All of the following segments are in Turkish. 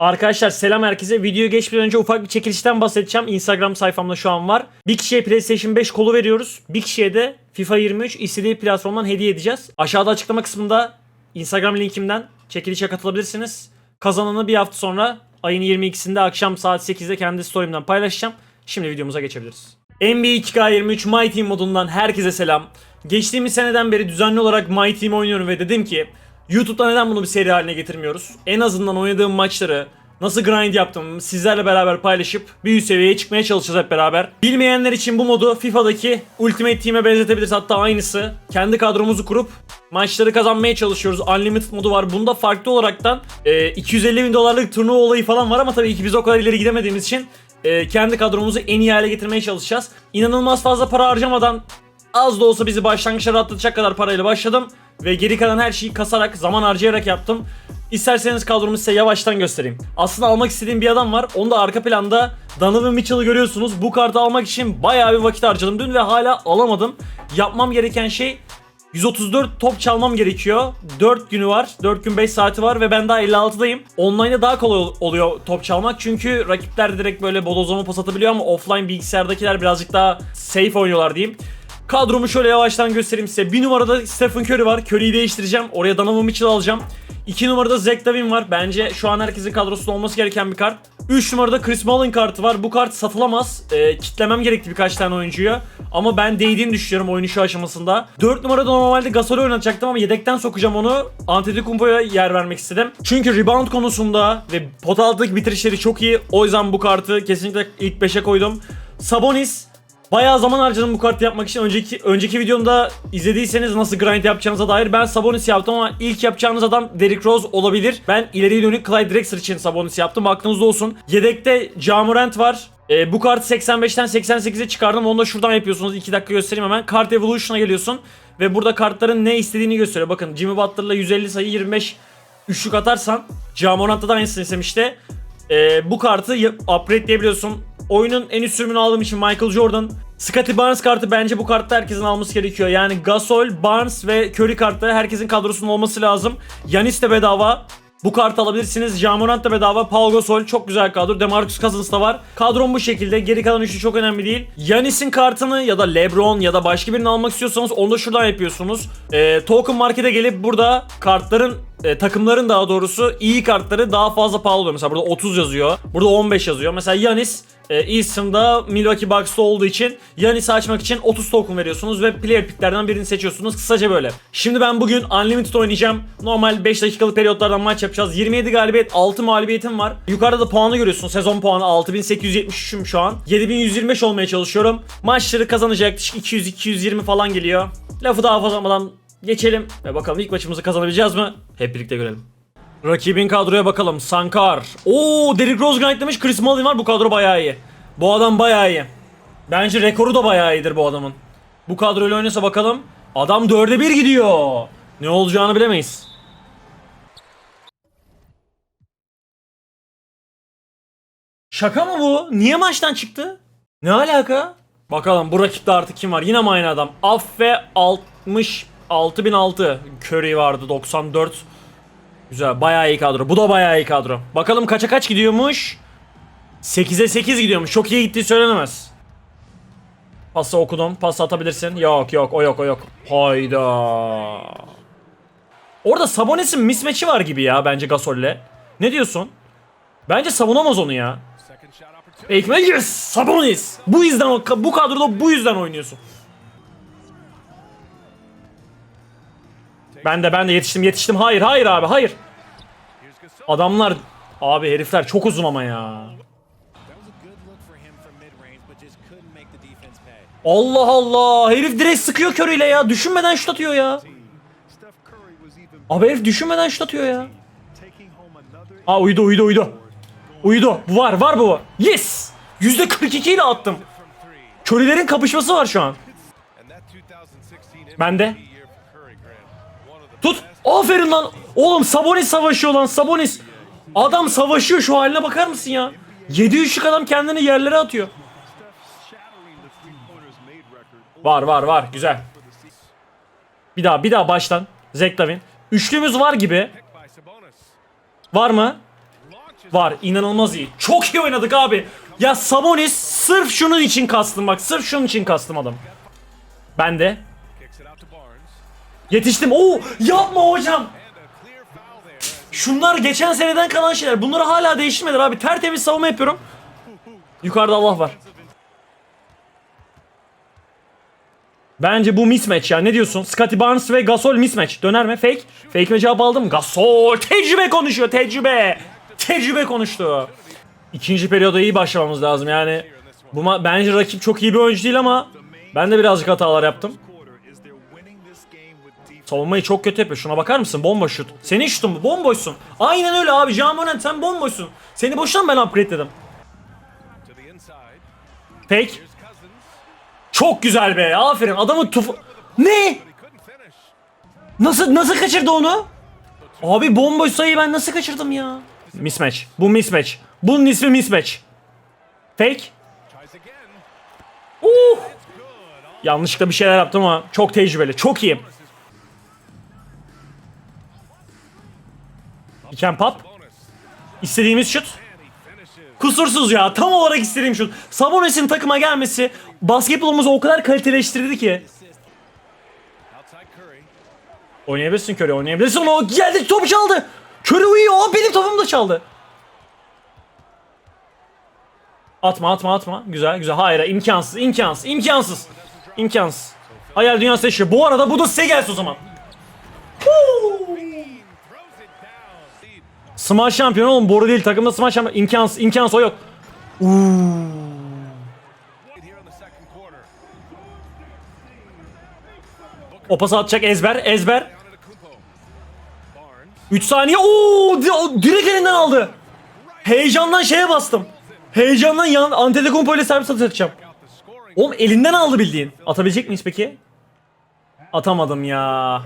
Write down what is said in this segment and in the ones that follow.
Arkadaşlar selam herkese. Videoya geçmeden önce ufak bir çekilişten bahsedeceğim. Instagram sayfamda şu an var. Bir kişiye PlayStation 5 kolu veriyoruz. Bir kişiye de FIFA 23 istediği platformdan hediye edeceğiz. Aşağıda açıklama kısmında Instagram linkimden çekilişe katılabilirsiniz. Kazananı bir hafta sonra ayın 22'sinde akşam saat 8'de kendi story'imden paylaşacağım. Şimdi videomuza geçebiliriz. NBA 2K23 My Team modundan herkese selam. Geçtiğimiz seneden beri düzenli olarak My Team oynuyorum ve dedim ki YouTube'da neden bunu bir seri haline getirmiyoruz? En azından oynadığım maçları nasıl grind yaptım sizlerle beraber paylaşıp bir üst seviyeye çıkmaya çalışacağız hep beraber. Bilmeyenler için bu modu FIFA'daki Ultimate Team'e benzetebiliriz hatta aynısı. Kendi kadromuzu kurup maçları kazanmaya çalışıyoruz. Unlimited modu var. Bunda farklı olaraktan e, 250 bin dolarlık turnuva olayı falan var ama tabii ki biz o kadar ileri gidemediğimiz için e, kendi kadromuzu en iyi hale getirmeye çalışacağız. İnanılmaz fazla para harcamadan az da olsa bizi başlangıçta rahatlatacak kadar parayla başladım. Ve geri kalan her şeyi kasarak, zaman harcayarak yaptım. İsterseniz kadromu size yavaştan göstereyim. Aslında almak istediğim bir adam var. Onu da arka planda Donovan Mitchell'ı görüyorsunuz. Bu kartı almak için bayağı bir vakit harcadım dün ve hala alamadım. Yapmam gereken şey 134 top çalmam gerekiyor. 4 günü var. 4 gün 5 saati var ve ben daha 56'dayım. Online'da daha kolay ol- oluyor top çalmak. Çünkü rakipler direkt böyle bodozlama pas atabiliyor ama offline bilgisayardakiler birazcık daha safe oynuyorlar diyeyim. Kadromu şöyle yavaştan göstereyim size. Bir numarada Stephen Curry var. Curry'yi değiştireceğim. Oraya Donovan Mitchell alacağım. 2 numarada Zach Lavin var. Bence şu an herkesin kadrosunda olması gereken bir kart. 3 numarada Chris Mullin kartı var. Bu kart satılamaz. Ee, kitlemem gerekti birkaç tane oyuncuyu. Ama ben değdiğini düşünüyorum oyunun şu aşamasında. 4 numarada normalde Gasol'ü oynatacaktım ama yedekten sokacağım onu. Antetokounmpo'ya yer vermek istedim. Çünkü rebound konusunda ve pot altındaki bitirişleri çok iyi. O yüzden bu kartı kesinlikle ilk 5'e koydum. Sabonis Bayağı zaman harcadım bu kartı yapmak için. Önceki önceki videomda izlediyseniz nasıl grind yapacağınıza dair ben Sabonis yaptım ama ilk yapacağınız adam Derrick Rose olabilir. Ben ileriye dönük Clyde Drexler için Sabonis yaptım. Aklınızda olsun. Yedekte Ja Morant var. Ee, bu kartı 85'ten 88'e çıkardım. Onu da şuradan yapıyorsunuz. 2 dakika göstereyim hemen. Kart Evolution'a geliyorsun. Ve burada kartların ne istediğini gösteriyor. Bakın Jimmy Butler'la 150 sayı 25 üçlük atarsan Ja Morant'ta da aynısını istemişti. Ee, bu kartı upgrade'leyebiliyorsun. Oyunun en üst sürümünü aldığım için Michael Jordan. Scottie Barnes kartı bence bu kartta herkesin alması gerekiyor. Yani Gasol, Barnes ve Curry kartı herkesin kadrosunun olması lazım. Yanis de bedava. Bu kartı alabilirsiniz. Jamorant da bedava. Paul Gasol çok güzel kadro. Demarcus Cousins da var. Kadrom bu şekilde. Geri kalan üçlü çok önemli değil. Yanis'in kartını ya da LeBron ya da başka birini almak istiyorsanız onu da şuradan yapıyorsunuz. Ee, token Market'e gelip burada kartların e, takımların daha doğrusu iyi kartları daha fazla pahalı oluyor. Mesela burada 30 yazıyor. Burada 15 yazıyor. Mesela Yanis e, Eastern'da Milwaukee Bucks'ta olduğu için Yanis'i açmak için 30 token veriyorsunuz ve player picklerden birini seçiyorsunuz. Kısaca böyle. Şimdi ben bugün Unlimited oynayacağım. Normal 5 dakikalık periyotlardan maç yapacağız. 27 galibiyet, 6 mağlubiyetim var. Yukarıda da puanı görüyorsun. Sezon puanı 6873'üm şu an. 7125 olmaya çalışıyorum. Maçları kazanacak yaklaşık 200-220 falan geliyor. Lafı daha fazla geçelim ve bakalım ilk maçımızı kazanabileceğiz mi? Hep birlikte görelim. Rakibin kadroya bakalım. Sankar. Oo, Derrick Rose grindlemiş. Chris Mullin var. Bu kadro bayağı iyi. Bu adam bayağı iyi. Bence rekoru da bayağı iyidir bu adamın. Bu kadroyla oynasa bakalım. Adam 4'e 1 gidiyor. Ne olacağını bilemeyiz. Şaka mı bu? Niye maçtan çıktı? Ne alaka? Bakalım bu rakipte artık kim var? Yine mi aynı adam? Affe 60 6006 Curry vardı 94 Güzel bayağı iyi kadro. Bu da bayağı iyi kadro. Bakalım kaça kaç gidiyormuş? 8'e 8 gidiyormuş. Çok iyi gittiği söylenemez. Pası okudum. Pas atabilirsin. Yok yok o yok o yok. Hayda. Orada Sabonis'in mismatch'i var gibi ya bence Gasol'le. Ne diyorsun? Bence savunamaz onu ya. Ekmen yes! Sabonis! Bu yüzden bu kadroda bu yüzden oynuyorsun. Ben de ben de yetiştim yetiştim. Hayır hayır abi hayır. Adamlar abi herifler çok uzun ama ya. Allah Allah herif direkt sıkıyor körüyle ya. Düşünmeden şut atıyor ya. Abi herif düşünmeden şut atıyor ya. Aa uydu uydu uydu. Uydu. Bu var var bu. Yes. %42 ile attım. Körülerin kapışması var şu an. And that 2016 Bende. Aferin lan. Oğlum Sabonis savaşıyor lan Sabonis. Adam savaşıyor şu haline bakar mısın ya? 7 üçlük adam kendini yerlere atıyor. Var var var güzel. Bir daha bir daha baştan. Zach Lavin. Üçlümüz var gibi. Var mı? Var. inanılmaz iyi. Çok iyi oynadık abi. Ya Sabonis sırf şunun için kastım bak. Sırf şunun için kastım adam. Ben de. Yetiştim. Oo yapma hocam. Şunlar geçen seneden kalan şeyler. Bunları hala değiştirmediler abi. Tertemiz savunma yapıyorum. Yukarıda Allah var. Bence bu mismatch ya. Ne diyorsun? Scotty Barnes ve Gasol mismatch. Döner mi? Fake. Fake ve cevap aldım. Gasol. Tecrübe konuşuyor. Tecrübe. Tecrübe konuştu. İkinci periyoda iyi başlamamız lazım yani. Bu bence rakip çok iyi bir oyuncu değil ama ben de birazcık hatalar yaptım. Savunmayı çok kötü yapıyor. Şuna bakar mısın? Bomboş şut. Senin şutun bu. Bomboşsun. Aynen öyle abi. Jamonen sen bomboşsun. Seni boştan ben upgrade dedim. Fake. Çok güzel be. Aferin. Adamın tufu... Ne? Nasıl nasıl kaçırdı onu? Abi bomboş sayıyı ben nasıl kaçırdım ya? Mismatch. Bu mismatch. Bunun ismi mismatch. Fake. Uh! Yanlışlıkla bir şeyler yaptım ama çok tecrübeli. Çok iyi. Pop. Bonus. İstediğimiz şut. Kusursuz ya. Tam olarak istediğim şut. Sabonis'in takıma gelmesi basketbolumuzu o kadar kaliteleştirdi ki. Oynayabilirsin Curry oynayabilirsin. O geldi topu çaldı. Curry uyuyor. O benim topumu da çaldı. Atma atma atma. Güzel güzel. Hayır imkansız imkansız imkansız. İmkansız. Hayal dünyası yaşıyor. Bu arada bu da size o zaman. Huu! Smash şampiyon oğlum. Boru değil takımda smash şampiyon. İmkansız imkansız o yok. Quarter. O pası atacak ezber ezber. Antetokounmpo. Barnes. 3 saniye. Oo, direkt elinden aldı. Heyecandan şeye bastım. Heyecandan yan Antetokounmpo ile servis atacağım. Oğlum elinden aldı bildiğin. Atabilecek miyiz peki? Atamadım ya.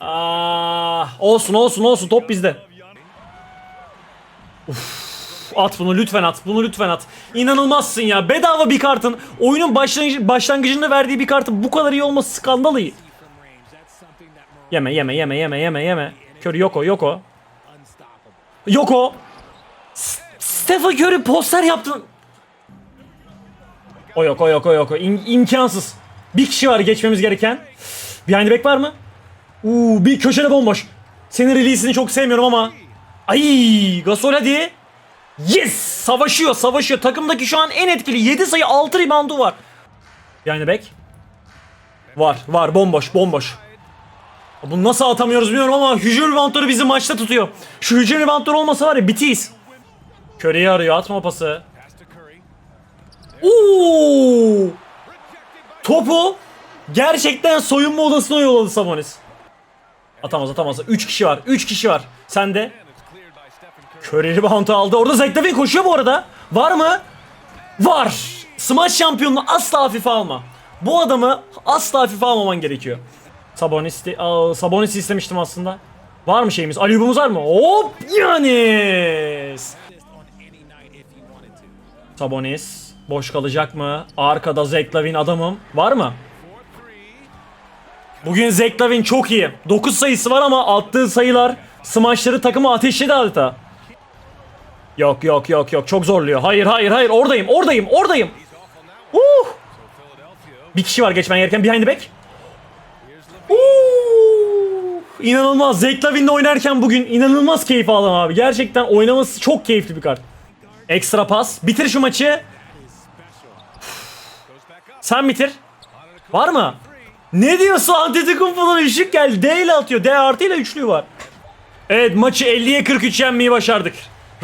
Ah, olsun olsun olsun top bizde. Uf, at bunu lütfen at. Bunu lütfen at. İnanılmazsın ya. Bedava bir kartın oyunun başlangıcı, başlangıcında verdiği bir kartın bu kadar iyi olması skandal iyi. Yeme yeme yeme yeme yeme yeme. Curry yok o yok o. Yok o. Stephen Curry poster yaptın. O yok o yok o yok. İm- imkansız. Bir kişi var geçmemiz gereken. Behind the back var mı? Uuu bir köşede bomboş. Senin release'ini çok sevmiyorum ama. Ay Gasol hadi. Yes! Savaşıyor savaşıyor. Takımdaki şu an en etkili 7 sayı 6 reboundu var. The back. Var var bomboş bomboş. Bunu nasıl atamıyoruz bilmiyorum ama hücum reboundları bizi maçta tutuyor. Şu hücum reboundları olmasa var ya bitiyiz. Curry'i arıyor atma pası. Oo! Topu gerçekten soyunma odasına yolladı Sabonis. Atamaz atamaz. 3 kişi var. 3 kişi var. Sen de Curry. Rebound'u aldı. Orada Zach Lavin koşuyor bu arada. Var mı? Var. Smash şampiyonunu asla hafife alma. Bu adamı asla hafife almaman gerekiyor. Sabonis, Aa, Sabonis istemiştim aslında. Var mı şeyimiz? Alübümüz var mı? Hop! Yanis! Sabonis. Boş kalacak mı? Arkada Zach Lavin adamım. Var mı? Bugün Zach Lavin çok iyi. 9 sayısı var ama attığı sayılar smashları takımı ateşledi adeta. Yok yok yok yok çok zorluyor. Hayır hayır hayır oradayım oradayım oradayım. Uh! Bir kişi var geçmen gereken behind the back. Uh! İnanılmaz. Zach Lavin'le oynarken bugün inanılmaz keyif aldım abi. Gerçekten oynaması çok keyifli bir kart. Ekstra pas. Bitir şu maçı. Sen bitir. Var mı? Ne diyorsun? Antetokounmpo'dan ışık geldi. D ile atıyor. D artı ile üçlüğü var. Evet maçı 50'ye 43 yenmeyi başardık.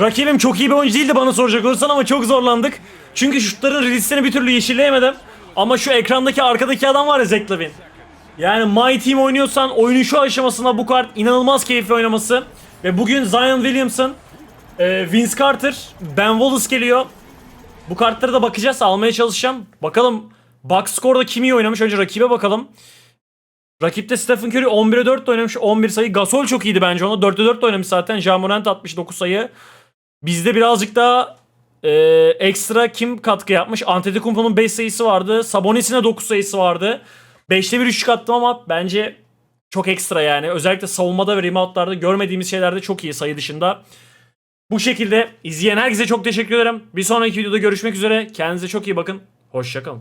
Rakibim çok iyi bir oyuncu değildi bana soracak olursan ama çok zorlandık. Çünkü şutların release'ini bir türlü yeşilleyemedim. Ama şu ekrandaki arkadaki adam var ya Zach Lavin. Yani My Team oynuyorsan oyunun şu aşamasında bu kart inanılmaz keyifli oynaması. Ve bugün Zion Williamson, e, Vince Carter, Ben Wallace geliyor. Bu kartlara da bakacağız. Almaya çalışacağım. Bakalım box score'da kim iyi oynamış. Önce rakibe bakalım. Rakipte Stephen Curry 11'e 4 de oynamış. 11 sayı. Gasol çok iyiydi bence onu. 4'e 4 de oynamış zaten. Ja Morant 69 sayı. Bizde birazcık daha e, ekstra kim katkı yapmış? Antetokounmpo'nun 5 sayısı vardı. Sabonis'in de 9 sayısı vardı. 5'te 1 üçlük attım ama bence çok ekstra yani. Özellikle savunmada ve reboundlarda görmediğimiz şeylerde çok iyi sayı dışında. Bu şekilde izleyen herkese çok teşekkür ederim. Bir sonraki videoda görüşmek üzere. Kendinize çok iyi bakın. Hoşçakalın.